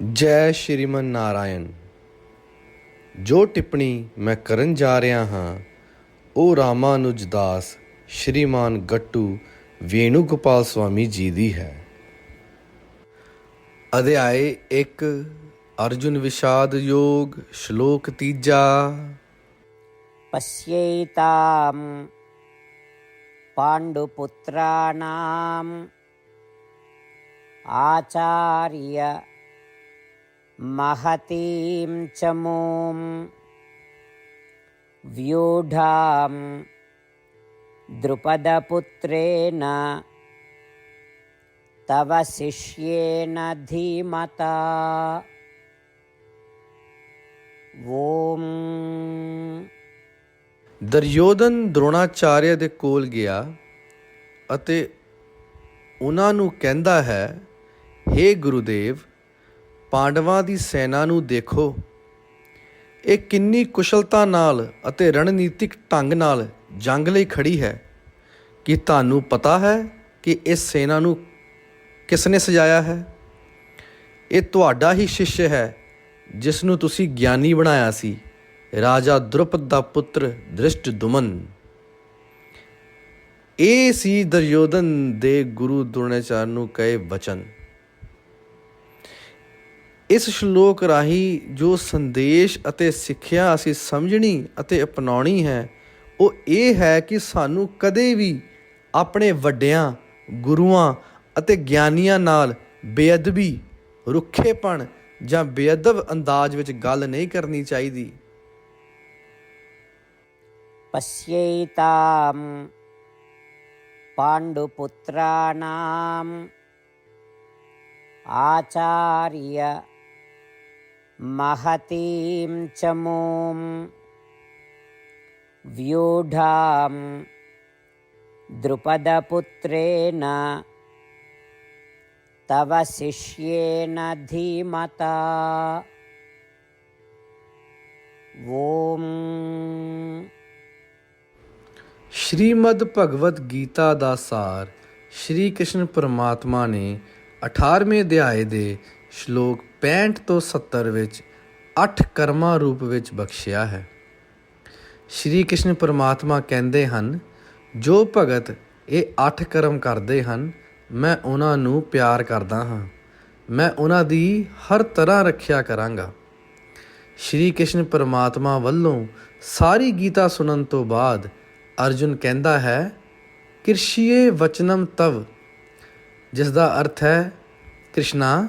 ਜੈ ਸ਼੍ਰੀਮਨ ਨਾਰਾਇਣ, ਜੋ ਟਿੱਪਣੀ ਮੈਂ ਕਰਨ ਜਾ ਰਿਹਾ ਹਾਂ ਉਹ ਰਾਮਾਨੁਜ ਦਾਸ, ਸ਼੍ਰੀਮਾਨ ਗੱਟੂ ਵੇਣੂ ਗੋਪਾਲ ਸੁਆਮੀ ਜੀ ਦੀ ਹੈ। ਅਧਿਆਏ 1 ਅਰਜੁਨ ਵਿਸ਼ਾਦ ਯੋਗ, ਸ਼ਲੋਕ 3 ਪਸਯੇਤਾਮ ਨਾਮ ਆਚਾਰਿਆ महतीं च मूं व्यूढां द्रुपदपुत्रेण तव शिष्येन धीमता ॐ ਦਰਯੋਧਨ ਦ੍ਰੋਣਾਚਾਰਿਆ ਦੇ ਕੋਲ ਗਿਆ ਅਤੇ ਉਹਨਾਂ ਨੂੰ ਕਹਿੰਦਾ ਹੈ हे ਗੁਰੂਦੇਵ ਪਾਂਡਵਾਂ ਦੀ ਸੈਨਾ ਨੂੰ ਦੇਖੋ। ਇਹ ਕਿੰਨੀ ਕੁਸ਼ਲਤਾ ਨਾਲ ਅਤੇ ਰਣਨੀਤਿਕ ਢੰਗ ਨਾਲ ਜੰਗ ਲਈ ਖੜੀ ਹੈ। ਕੀ ਤੁਹਾਨੂੰ ਪਤਾ ਹੈ ਕਿ ਇਸ ਸੈਨਾ ਨੂੰ ਕਿਸ ਨੇ ਸਜਾਇਆ ਹੈ? ਇਹ ਤੁਹਾਡਾ ਹੀ ਸ਼ਿਸ਼ ਹੈ, ਜਿਸ ਨੂੰ ਤੁਸੀਂ ਗਿਆਨੀ ਬਣਾਇਆ ਸੀ। ਰਾਜਾ ਦ੍ਰੁਪਦ ਦਾ ਪੁੱਤਰ ਦ੍ਰਿਸ਼ਟ ਦੁਮਨ। ਇਹ ਸੀ ਦੁਰਯੋਧਨ ਦੇ ਗੁਰੂ ਦ੍ਰੋਣਾਚਾਰ ਨੂੰ ਕਹੇ ਵਚਨ। ਇਸ ਸ਼ਲੋਕ ਰਾਹੀਂ ਜੋ ਸੰਦੇਸ਼ ਅਤੇ ਸਿੱਖਿਆ ਅਸੀਂ ਸਮਝਣੀ ਅਤੇ ਅਪਣਾਉਣੀ ਹੈ ਉਹ ਇਹ ਹੈ ਕਿ ਸਾਨੂੰ ਕਦੇ ਵੀ ਆਪਣੇ ਵੱਡਿਆਂ ਗੁਰੂਆਂ ਅਤੇ ਗਿਆਨੀਆਂ ਨਾਲ ਬੇਅਦਬੀ ਰੁੱਖੇਪਣ ਜਾਂ ਬੇਅਦਬ ਅੰਦਾਜ਼ ਵਿੱਚ ਗੱਲ ਨਹੀਂ ਕਰਨੀ ਚਾਹੀਦੀ पश्यैतां पाण्डुपुत्राणाम् आचार्य महतीं च मूं व्यूढां द्रुपदपुत्रेण तव शिष्येन धीमता ॐ ਸ਼੍ਰੀਮਦ ਭਗਵਦ ਗੀਤਾ ਦਾ ਸਾਰ ਸ਼੍ਰੀ ਕ੍ਰਿਸ਼ਨ ਪਰਮਾਤਮਾ ਨੇ 18ਵੇਂ ਅਧਿਆਏ ਦੇ ਸ਼ਲੋਕ 65 ਤੋਂ 70 ਵਿੱਚ 8 ਕਰਮਾਂ ਰੂਪ ਵਿੱਚ ਬਖਸ਼ਿਆ ਹੈ। ਸ਼੍ਰੀ ਕ੍ਰਿਸ਼ਨ ਪਰਮਾਤਮਾ ਕਹਿੰਦੇ ਹਨ, ਜੋ ਭਗਤ ਇਹ 8 ਕਰਮ ਕਰਦੇ ਹਨ, ਮੈਂ ਉਹਨਾਂ ਨੂੰ ਪਿਆਰ ਕਰਦਾ ਹਾਂ। ਮੈਂ ਉਹਨਾਂ ਦੀ ਹਰ ਤਰ੍ਹਾਂ ਰੱਖਿਆ ਕਰਾਂਗਾ। ਸ਼੍ਰੀ ਕ੍ਰਿਸ਼ਨ ਪਰਮਾਤਮਾ ਵੱਲੋਂ ਸਾਰੀ ਗੀਤਾ ਸੁਣਨ ਤੋਂ ਬਾਅਦ ਅਰਜੁਨ ਕਹਿੰਦਾ ਹੈ, ਕਿਰਸ਼ੀਏ ਵਚਨਮ ਤਵ ਜਿਸ ਦਾ ਅਰਥ ਹੈ, ਕ੍ਰਿਸ਼ਨਾ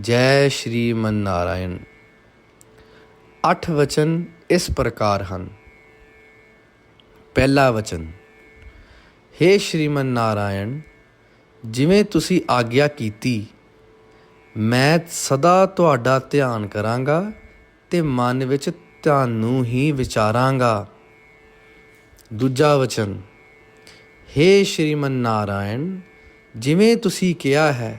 ਜੈ ਸ਼੍ਰੀ ਮਨ ਨਾਰਾਇਣ ਅੱਠ ਵਚਨ ਇਸ ਪ੍ਰਕਾਰ ਹਨ। ਪਹਿਲਾ ਵਚਨ हे ਸ਼੍ਰੀਮਨ ਨਾਰਾਇਣ ਜਿਵੇਂ ਤੁਸੀਂ ਆਗਿਆ ਕੀਤੀ, ਮੈਂ ਸਦਾ ਤੁਹਾਡਾ ਧਿਆਨ ਕਰਾਂਗਾ ਤੇ ਮਨ ਵਿੱਚ ਤੁਹਾਨੂੰ ਹੀ ਵਿਚਾਰਾਂਗਾ। ਦੂਜਾ ਵਚਨ हे ਸ਼੍ਰੀਮਨ ਨਾਰਾਇਣ ਜਿਵੇਂ ਤੁਸੀਂ ਕਿਹਾ ਹੈ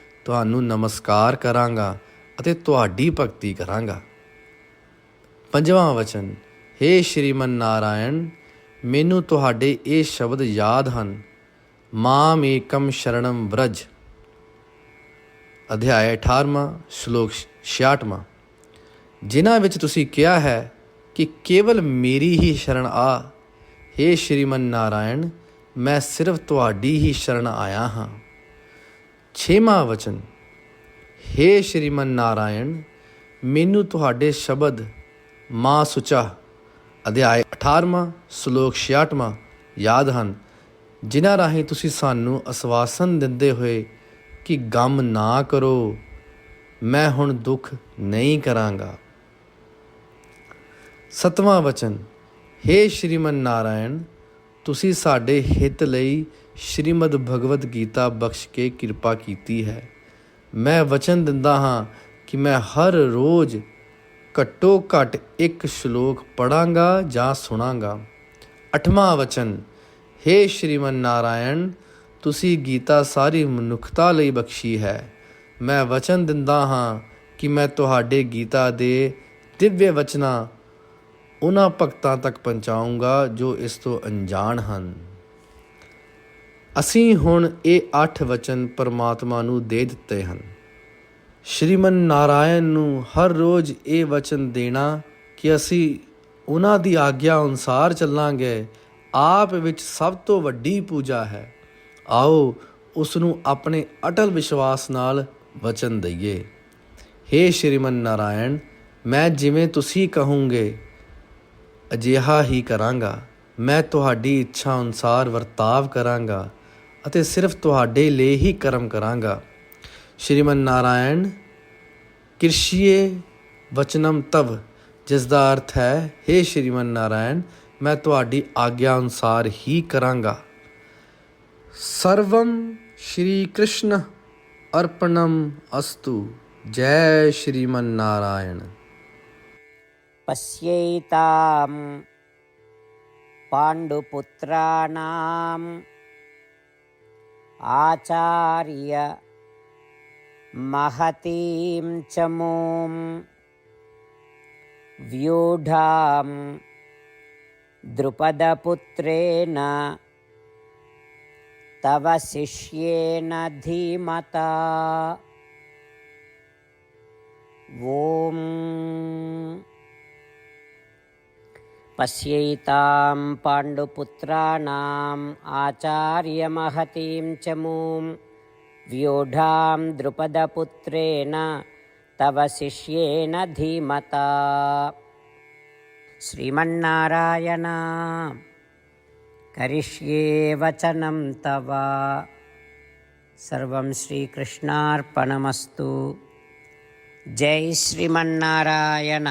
ਤੁਹਾਨੂੰ ਨਮਸਕਾਰ ਕਰਾਂਗਾ ਅਤੇ ਤੁਹਾਡੀ ਭਗਤੀ ਕਰਾਂਗਾ। ਪੰਜਵਾਂ ਵਚਨ हे ਸ਼੍ਰੀਮਨ ਨਾਰਾਇਣ, ਮੈਨੂੰ ਤੁਹਾਡੇ ਇਹ ਸ਼ਬਦ ਯਾਦ ਹਨ। ਮਾਮ ਏਕਮ ਸ਼ਰਣਮ ਵ੍ਰਜ। ਅਧਿਆਇ 18ਵਾਂ ਸ਼ਲੋਕ 66ਵਾਂ ਜਿਨ੍ਹਾਂ ਵਿੱਚ ਤੁਸੀਂ ਕਿਹਾ ਹੈ ਕਿ ਕੇਵਲ ਮੇਰੀ ਹੀ ਸ਼ਰਨ ਆ हे ਸ਼੍ਰੀਮਨ ਨਾਰਾਇਣ, ਮੈਂ ਸਿਰਫ ਤੁਹਾਡੀ ਹੀ ਸ਼ਰਨ ਆਇਆ ਹਾਂ। ਛੇਵਾਂ ਵਚਨ हे ਸ਼੍ਰੀਮਨ ਨਾਰਾਇਣ, ਮੈਨੂੰ ਤੁਹਾਡੇ ਸ਼ਬਦ ਮਾਂ ਸੁਚਾ, ਅਧਿਆਇ 18ਵਾਂ ਸ਼ਲੋਕ 66ਵਾਂ ਯਾਦ ਹਨ, ਜਿਨ੍ਹਾਂ ਰਾਹੀਂ ਤੁਸੀਂ ਸਾਨੂੰ ਅਸਵਾਸਨ ਦਿੰਦੇ ਹੋਏ ਕਿ ਗਮ ਨਾ ਕਰੋ, ਮੈਂ ਹੁਣ ਦੁੱਖ ਨਹੀਂ ਕਰਾਂਗਾ। ਸਤਵਾਂ ਵਚਨ हे ਸ਼੍ਰੀਮਨ ਨਾਰਾਇਣ, ਤੁਸੀਂ ਸਾਡੇ ਹਿੱਤ ਲਈ ਸ਼੍ਰੀਮਦ ਭਗਵਦ ਗੀਤਾ ਬਖਸ਼ ਕੇ ਕਿਰਪਾ ਕੀਤੀ ਹੈ। ਮੈਂ ਵਚਨ ਦਿੰਦਾ ਹਾਂ ਕਿ ਮੈਂ ਹਰ ਰੋਜ਼ ਘੱਟੋ ਘੱਟ ਇੱਕ ਸ਼ਲੋਕ ਪੜਾਂਗਾ ਜਾਂ ਸੁਣਾਂਗਾ। ਅਠਵਾਂ ਵਚਨ हे ਸ਼੍ਰੀਮਨ ਨਾਰਾਇਣ, ਤੁਸੀਂ ਗੀਤਾ ਸਾਰੀ ਮਨੁੱਖਤਾ ਲਈ ਬਖਸ਼ੀ ਹੈ। ਮੈਂ ਵਚਨ ਦਿੰਦਾ ਹਾਂ ਕਿ ਮੈਂ ਤੁਹਾਡੇ ਗੀਤਾ ਦੇ ਦਿਵਯ ਵਚਨਾਂ ਉਹਨਾਂ ਭਗਤਾਂ ਤੱਕ ਪਹੁੰਚਾਊਂਗਾ ਜੋ ਇਸ ਤੋਂ ਅਣਜਾਣ ਹਨ। ਅਸੀਂ ਹੁਣ ਇਹ ਅੱਠ ਵਚਨ ਪਰਮਾਤਮਾ ਨੂੰ ਦੇ ਦਿੱਤੇ ਹਨ। ਸ਼੍ਰੀਮਨ ਨਾਰਾਇਣ ਨੂੰ ਹਰ ਰੋਜ਼ ਇਹ ਵਚਨ ਦੇਣਾ ਕਿ ਅਸੀਂ ਉਹਨਾਂ ਦੀ ਆਗਿਆ ਅਨੁਸਾਰ ਚੱਲਾਂਗੇ। ਆਪ ਵਿੱਚ ਸਭ ਤੋਂ ਵੱਡੀ ਪੂਜਾ ਹੈ। ਆਓ ਉਸ ਨੂੰ ਆਪਣੇ ਅਟਲ ਵਿਸ਼ਵਾਸ ਨਾਲ ਵਚਨ ਦਈਏ। हे ਸ਼੍ਰੀਮਨ ਨਾਰਾਇਣ, ਮੈਂ ਜਿਵੇਂ ਤੁਸੀਂ ਕਹੋਗੇ, ਅਜਿਹਾ ਹੀ ਕਰਾਂਗਾ। ਮੈਂ ਤੁਹਾਡੀ ਇੱਛਾ ਅਨੁਸਾਰ ਵਰਤਾਵ ਕਰਾਂਗਾ। ਅਤੇ ਸਿਰਫ ਤੁਹਾਡੇ ਲਈ ਹੀ ਕਰਮ ਕਰਾਂਗਾ ਸ਼੍ਰੀਮਨ ਨਾਰਾਇਣ ਕਿਰਸ਼ੀਏ ਵਚਨਮ ਤਵ ਜਿਸ ਦਾ ਅਰਥ ਹੈ हे ਸ਼੍ਰੀਮਨ ਨਾਰਾਇਣ ਮੈਂ ਤੁਹਾਡੀ ਆਗਿਆ ਅਨੁਸਾਰ ਹੀ ਕਰਾਂਗਾ ਸਰਵਮ ਸ਼੍ਰੀ ਕ੍ਰਿਸ਼ਨ ਅਰਪਣਮ ਅਸਤੂ ਜੈ ਸ਼੍ਰੀਮਨ ਨਾਰਾਇਣ पश्यैतां पाण्डुपुत्राणाम् आचार्य महतीं च मूं व्यूढां द्रुपदपुत्रेण तव शिष्येन धीमता ॐ పశ్యైతాం పాండుపుత్రాణం ఆచార్యమహతీం చమూం వ్యూఢాం ద్రుపదపుత్రేణ తవ శిష్యేణ ధీమత శ్రీమన్నారాయణ కరిష్యే వచనం తవ సర్వం శ్రీకృష్ణార్పణమస్తు జై శ్రీమన్నారాయణ